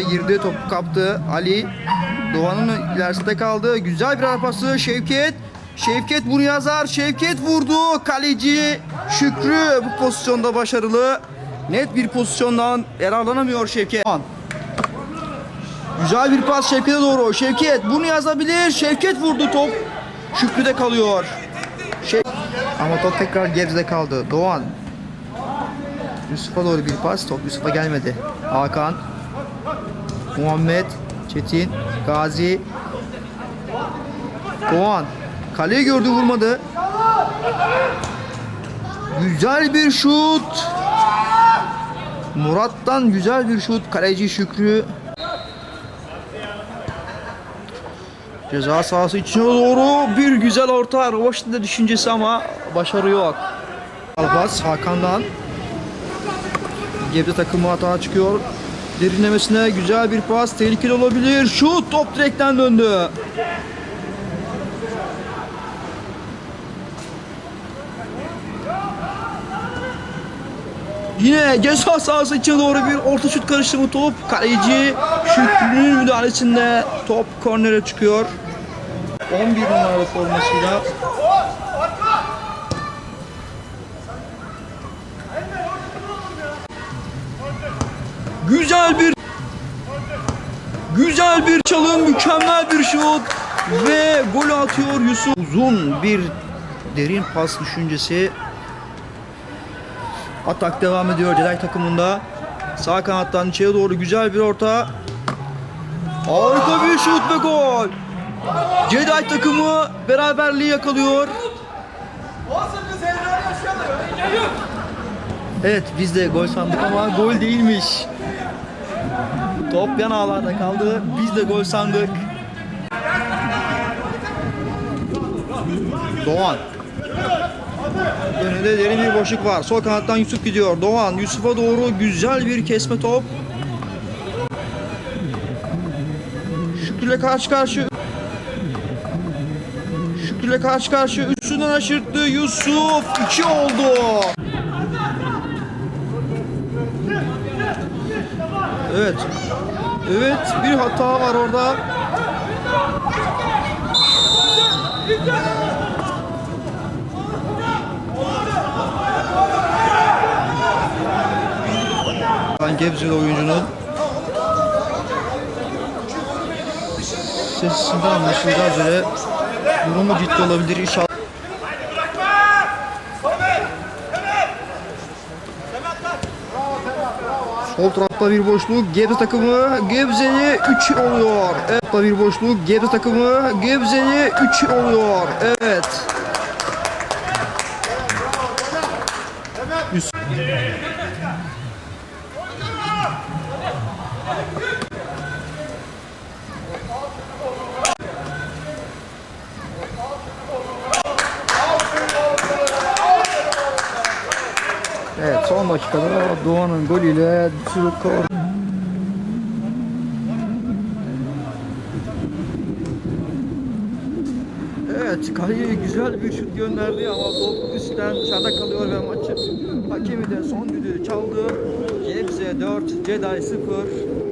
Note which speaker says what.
Speaker 1: girdi. Topu kaptı. Ali Doğan'ın ilerisinde kaldı. Güzel bir ara pası. Şevket. Şevket bunu yazar. Şevket vurdu. Kaleci Şükrü bu pozisyonda başarılı. Net bir pozisyondan yararlanamıyor Şevket. Güzel bir pas Şevket'e doğru. Şevket bunu yazabilir. Şevket vurdu top. Şükrü'de kalıyor. Şev... Ama top tekrar geride kaldı. Doğan. Yusuf'a doğru bir pas. Top Yusuf'a gelmedi. Hakan. Muhammed. Çetin. Gazi. Doğan. Kaleyi gördü vurmadı. Güzel bir şut. Murat'tan güzel bir şut. Kaleci Şükrü. Ceza sahası içine doğru bir güzel orta. Rovaş'ın düşüncesi ama başarı yok. Hakan'dan. Gebze takımı hata çıkıyor. Derinlemesine güzel bir pas. Tehlikeli olabilir. Şut top direkten döndü. Yine ceza sahası içine doğru bir orta şut karışımı top. Kaleci Şükrü'nün müdahalesinde top kornere çıkıyor. 11 numaralı formasıyla Güzel bir Güzel bir çalım, mükemmel bir şut ve gol atıyor Yusuf. Uzun bir derin pas düşüncesi. Atak devam ediyor Ceday takımında. Sağ kanattan içeri doğru güzel bir orta. Harika bir şut ve gol. Ceday takımı beraberliği yakalıyor. Evet biz de gol sandık ama gol değilmiş. Top yan ağlarda kaldı. Biz de gol sandık. Doğan. Önünde derin bir boşluk var. Sol kanattan Yusuf gidiyor. Doğan Yusuf'a doğru güzel bir kesme top. Şükrü'yle karşı karşı. Şükrü'yle karşı karşı. Üstünden aşırttı Yusuf. 2 oldu. Evet. Evet bir hata var orada. Ben Gebze'li oyuncunun sesinden anlaşılacağı üzere durumu ciddi olabilir inşallah. Sol tarafta bir boşluk. Gebze takımı Gebze'li 3 oluyor. Evet bir boşluk. Gebze takımı Gebze'li 3 oluyor. Evet. Üst- Evet son dakikada Doğan'ın golüyle skor Evet kaleye güzel bir şut gönderdi ama top üstten dışarıda kalıyor ve maçı hakemi de son düdüğü çaldı. Gebze 4, Jedi 0.